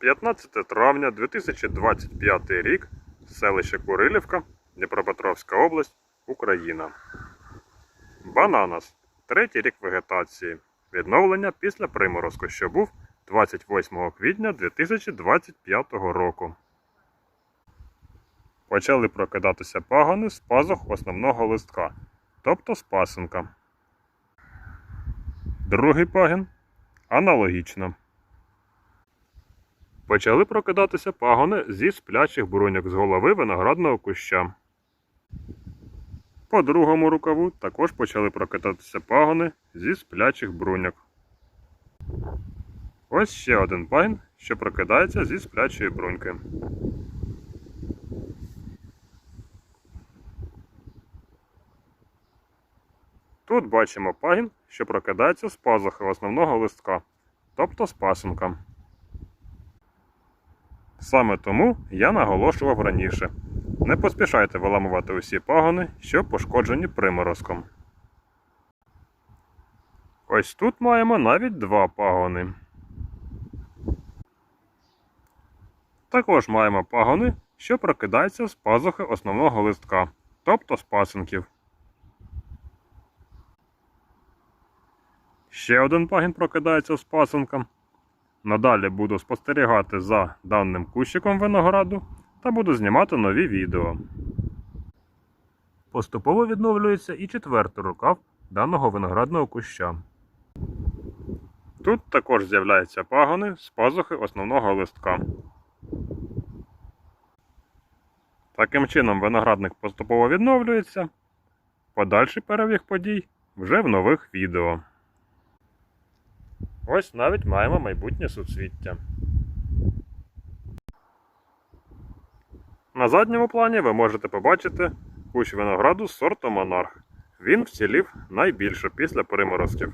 15 травня 2025 рік, селище Курилівка, Дніпропетровська область, Україна. Бананас. Третій рік вегетації. Відновлення після приморозку, що був 28 квітня 2025 року. Почали прокидатися пагони з пазух основного листка, тобто з пасинка. Другий пагін аналогічно. Почали прокидатися пагони зі сплячих бруньок з голови виноградного куща. По другому рукаву також почали прокидатися пагони зі сплячих бруньок. Ось ще один пагін, що прокидається зі сплячої бруньки. Тут бачимо пагін, що прокидається з пазухи основного листка, тобто з пасинка. Саме тому я наголошував раніше. Не поспішайте виламувати усі пагони, що пошкоджені приморозком. Ось тут маємо навіть два пагони. Також маємо пагони, що прокидаються з пазухи основного листка, тобто з пасинків. Ще один пагін прокидається з пасинком. Надалі буду спостерігати за даним кущиком винограду та буду знімати нові відео. Поступово відновлюється і четвертий рукав даного виноградного куща. Тут також з'являються пагони з пазухи основного листка. Таким чином виноградник поступово відновлюється. Подальший перебіг подій вже в нових відео. Ось навіть маємо майбутнє суцвіття. На задньому плані ви можете побачити кущ винограду з сорту монарх. Він вцілів найбільше після приморозків.